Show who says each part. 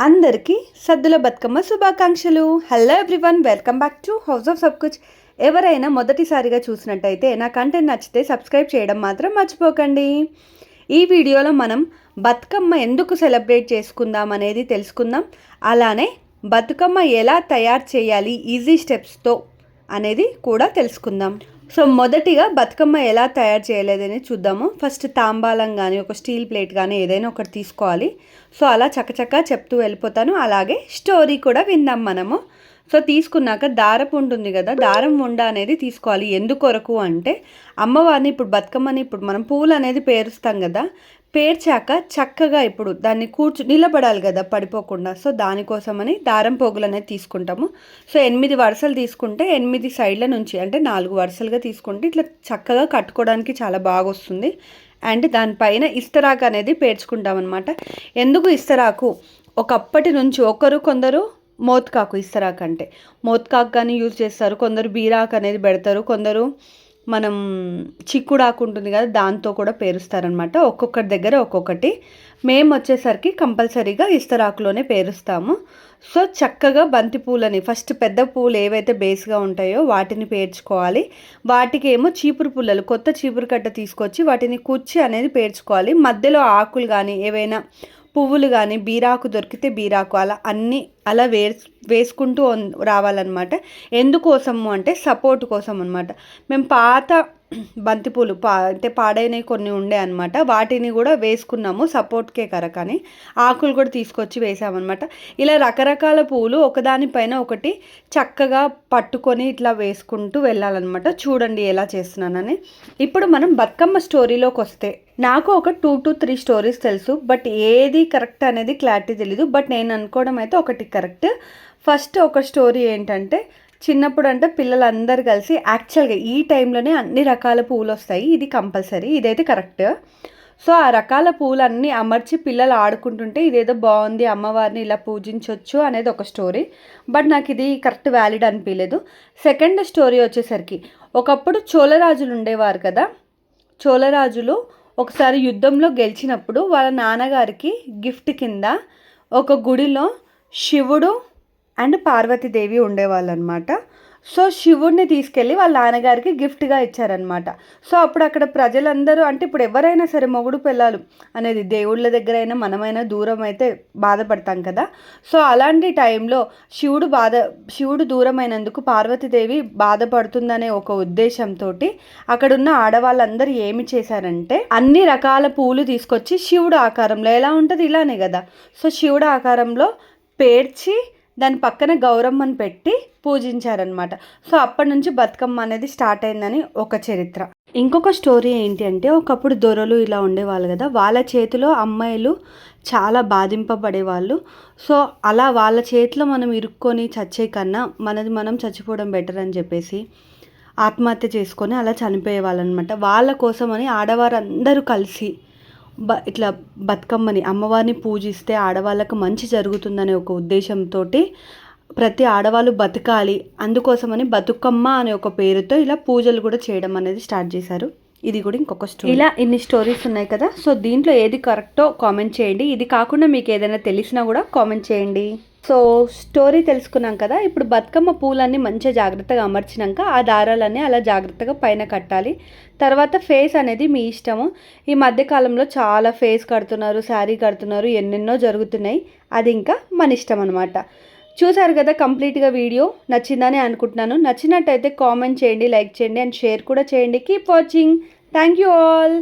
Speaker 1: అందరికీ సద్దుల బతుకమ్మ శుభాకాంక్షలు. Hello everyone welcome back to house of Sabkuch ఎవరైనా మొదటిసారిగా చూసినట్టయితే నా కంటెంట్ నచ్చితే సబ్స్క్రైబ్ చేయడం మాత్రం మర్చిపోకండి. ఈ వీడియోలో మనం బతుకమ్మ ఎందుకు సెలబ్రేట్ చేసుకుందాం అనేది తెలుసుకుందాం. అలానే బతుకమ్మ ఎలా తయారు చేయాలి ఈజీ స్టెప్స్తో అనేది కూడా తెలుసుకుందాం. సో మొదటిగా బతుకమ్మ ఎలా తయారు చేయలేదని చూద్దాము. ఫస్ట్ తాంబాలం కానీ ఒక స్టీల్ ప్లేట్ కానీ ఏదైనా ఒకటి తీసుకోవాలి. సో అలా చక్కచక్క చెప్తూ వెళ్ళిపోతాను. అలాగే స్టోరీ కూడా విందాం మనము. సో తీసుకున్నాక దారపు ఉంటుంది కదా దారం ఉండ అనేది తీసుకోవాలి. ఎందుకొరకు అంటే అమ్మవారిని ఇప్పుడు బతుకమ్మని ఇప్పుడు మనం పువ్వులు అనేది పేరుస్తాం కదా పేర్చాక చక్కగా ఇప్పుడు దాన్ని కూర్చు నిలబడాలి కదా పడిపోకుండా. సో దానికోసమని దారం పోగులు అనేది తీసుకుంటాము. సో ఎనిమిది వరుసలు తీసుకుంటే ఎనిమిది సైడ్ల నుంచి అంటే నాలుగు వరుసలుగా తీసుకుంటే ఇట్లా చక్కగా కట్టుకోవడానికి చాలా బాగా వస్తుంది అండ్ దానిపైన ఇస్తరాకు అనేది పేర్చుకుంటాం అనమాట ఎందుకు ఇస్తరాకు? ఒకప్పటి నుంచి ఒకరు కొందరు మోత్కాకు ఇస్తరాకు అంటే మోత్కాకు కానీ యూజ్ చేస్తారు. కొందరు బీరాకు అనేది పెడతారు. కొందరు మనం చిక్కుడాకు ఉంటుంది కదా దాంతో కూడా పేరుస్తారనమాట ఒక్కొక్కటి దగ్గర ఒక్కొక్కటి. మేము వచ్చేసరికి కంపల్సరీగా ఇస్తరాకులోనే పేరుస్తాము. సో చక్కగా బంతి పూలని ఫస్ట్ పెద్ద పూలు ఏవైతే బేస్గా ఉంటాయో వాటిని పేర్చుకోవాలి. వాటికి ఏమో చీపురు పుల్లలు కొత్త చీపురు కట్ట తీసుకొచ్చి వాటిని కుచ్చి అనేది పేర్చుకోవాలి. మధ్యలో ఆకులు కానీ ఏవైనా పువ్వులు కానీ బీరాకు దొరికితే బీరాకు అలా అన్నీ అలా వేస్ వేసుకుంటూ రావాలన్నమాట. ఎందుకోసము అంటే సపోర్ట్ కోసం అనమాట మేము పాత బంతిపూలు పా అంటే పాడైనవి కొన్ని ఉండే అనమాట వాటిని కూడా వేసుకున్నాము. సపోర్ట్కే కరకని. ఆకులు కూడా తీసుకొచ్చి వేసామన్నమాట. ఇలా రకరకాల పూలు ఒకదానిపైన ఒకటి చక్కగా పట్టుకొని ఇట్లా వేసుకుంటూ వెళ్ళాలన్నమాట. చూడండి ఎలా చేస్తున్నానని. ఇప్పుడు మనం బతుకమ్మ స్టోరీలోకి వస్తే నాకు ఒక టూ టు త్రీ స్టోరీస్ తెలుసు బట్ ఏది కరెక్ట్ అనేది క్లారిటీ తెలీదు. బట్ నేను అనుకోవడం అయితే ఒకటి కరెక్ట్. ఫస్ట్ ఒక స్టోరీ ఏంటంటే చిన్నప్పుడు అంటే పిల్లలందరూ కలిసి యాక్చువల్గా ఈ టైంలోనే అన్ని రకాల పూలు వస్తాయి ఇది కంపల్సరీ ఇదైతే కరెక్ట్. సో ఆ రకాల పూలన్నీ అమర్చి పిల్లలు ఆడుకుంటుంటే ఇదేదో బాగుంది అమ్మవారిని ఇలా పూజించవచ్చు అనేది ఒక స్టోరీ. బట్ నాకు ఇది కరెక్ట్ వ్యాలిడ్ అనిపించలేదు సెకండ్ స్టోరీ వచ్చేసరికి ఒకప్పుడు చోళరాజులు ఉండేవారు కదా. చోళరాజులు ఒకసారి యుద్ధంలో గెలిచినప్పుడు వాళ్ళ నాన్నగారికి గిఫ్ట్ కింద ఒక గుడిలో శివుడు అండ్ పార్వతీదేవి ఉండేవాళ్ళు అనమాట సో శివుడిని తీసుకెళ్ళి వాళ్ళ నాన్నగారికి గిఫ్ట్గా ఇచ్చారనమాట. సో అప్పుడు అక్కడ ప్రజలందరూ అంటే ఇప్పుడు ఎవరైనా సరే మొగుడు పిల్లలు అనేది దేవుళ్ళ దగ్గర అయినా మనమైనా దూరం అయితే బాధపడతాం కదా. సో అలాంటి టైంలో శివుడు బాధ శివుడు దూరమైనందుకు పార్వతీదేవి బాధపడుతుందనే ఒక ఉద్దేశంతో అక్కడున్న ఆడవాళ్ళందరూ ఏమి చేశారంటే అన్ని రకాల పూలు తీసుకొచ్చి శివుడు ఆకారంలో ఎలా ఉంటుంది ఇలానే కదా. సో శివుడు ఆకారంలో పేర్చి దాని పక్కన గౌరమ్మని పెట్టి పూజించారనమాట సో అప్పటి నుంచి బతుకమ్మ అనేది స్టార్ట్ అయిందని ఒక చరిత్ర. ఇంకొక స్టోరీ ఏంటి అంటే ఒకప్పుడు దొరలు ఇలా ఉండేవాళ్ళు కదా వాళ్ళ చేతిలో అమ్మాయిలు చాలా బాధింపబడేవాళ్ళు. సో అలా వాళ్ళ చేతిలో మనం ఇరుక్కొని చచ్చే కన్నా మనది మనం చచ్చిపోవడం బెటర్ అని చెప్పేసి ఆత్మహత్య చేసుకొని అలా చనిపోయేవాళ్ళు అనమాట వాళ్ళ కోసమని ఆడవారందరూ కలిసి బ ఇట్లా బతుకమ్మని అమ్మవారిని పూజిస్తే ఆడవాళ్ళకు మంచి జరుగుతుందనే ఒక ఉద్దేశంతో ప్రతి ఆడవాళ్ళు బతకాలి అందుకోసమని బతుకమ్మ అనే ఒక పేరుతో ఇలా పూజలు కూడా చేయడం అనేది స్టార్ట్ చేశారు. ఇది కూడా ఇంకొక స్టోరీ ఇలా ఇన్ని స్టోరీస్ ఉన్నాయి కదా సో దీంట్లో ఏది కరెక్టో కామెంట్ చేయండి. ఇది కాకుండా మీకు ఏదైనా తెలిసినా కూడా కామెంట్ చేయండి. సో స్టోరీ తెలుసుకున్నాం కదా ఇప్పుడు బతుకమ్మ పూలన్నీ మంచిగా జాగ్రత్తగా అమర్చినాక ఆ దారాలన్నీ అలా జాగ్రత్తగా పైన కట్టాలి. తర్వాత ఫేస్ అనేది మీ ఇష్టము. ఈ మధ్యకాలంలో చాలా ఫేస్ కడుతున్నారు శారీ కడుతున్నారు ఎన్నెన్నో జరుగుతున్నాయి. అది ఇంకా మన ఇష్టం అనమాట చూసారు కదా కంప్లీట్గా వీడియో నచ్చిందని అనుకుంటున్నాను. నచ్చినట్టయితే కామెంట్ చేయండి లైక్ చేయండి అండ్ షేర్ కూడా చేయండి. Keep watching thank you all